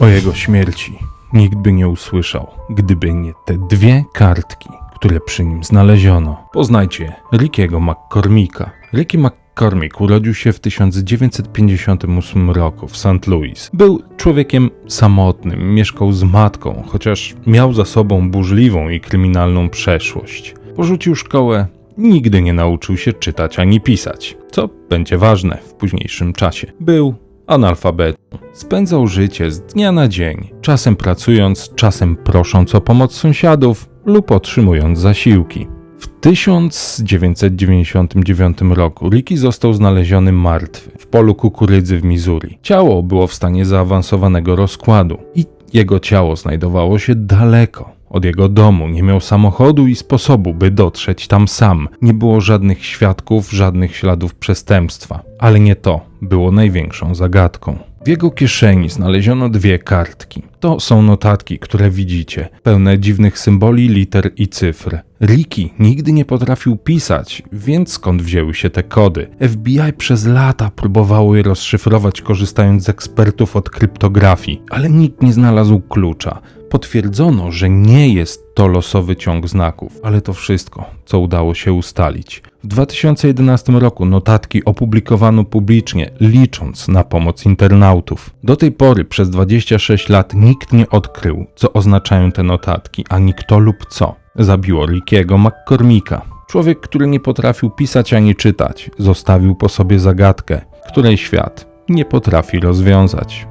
O jego śmierci nikt by nie usłyszał, gdyby nie te dwie kartki, które przy nim znaleziono. Poznajcie Rickiego McCormicka. Ricky McCormick urodził się w 1958 roku w St. Louis. Był człowiekiem samotnym, mieszkał z matką, chociaż miał za sobą burzliwą i kryminalną przeszłość. Porzucił szkołę, nigdy nie nauczył się czytać ani pisać, co będzie ważne w późniejszym czasie. Był analfabetą. Spędzał życie z dnia na dzień, czasem pracując, czasem prosząc o pomoc sąsiadów lub otrzymując zasiłki. W 1999 roku Ricky został znaleziony martwy w polu kukurydzy w Missouri. Ciało było w stanie zaawansowanego rozkładu i jego ciało znajdowało się daleko od jego domu. Nie miał samochodu i sposobu, by dotrzeć tam sam. Nie było żadnych świadków, żadnych śladów przestępstwa. Ale nie to było największą zagadką. W jego kieszeni znaleziono dwie kartki. To są notatki, które widzicie, pełne dziwnych symboli, liter i cyfr. Ricky nigdy nie potrafił pisać, więc skąd wzięły się te kody? FBI przez lata próbowało je rozszyfrować, korzystając z ekspertów od kryptografii, ale nikt nie znalazł klucza. Potwierdzono, że nie jest to losowy ciąg znaków, ale to wszystko, co udało się ustalić. W 2011 roku notatki opublikowano publicznie, licząc na pomoc internautów. Do tej pory przez 26 lat nikt nie odkrył, co oznaczają te notatki, ani kto lub co zabiło Rickiego McCormicka. Człowiek, który nie potrafił pisać ani czytać, zostawił po sobie zagadkę, której świat nie potrafi rozwiązać.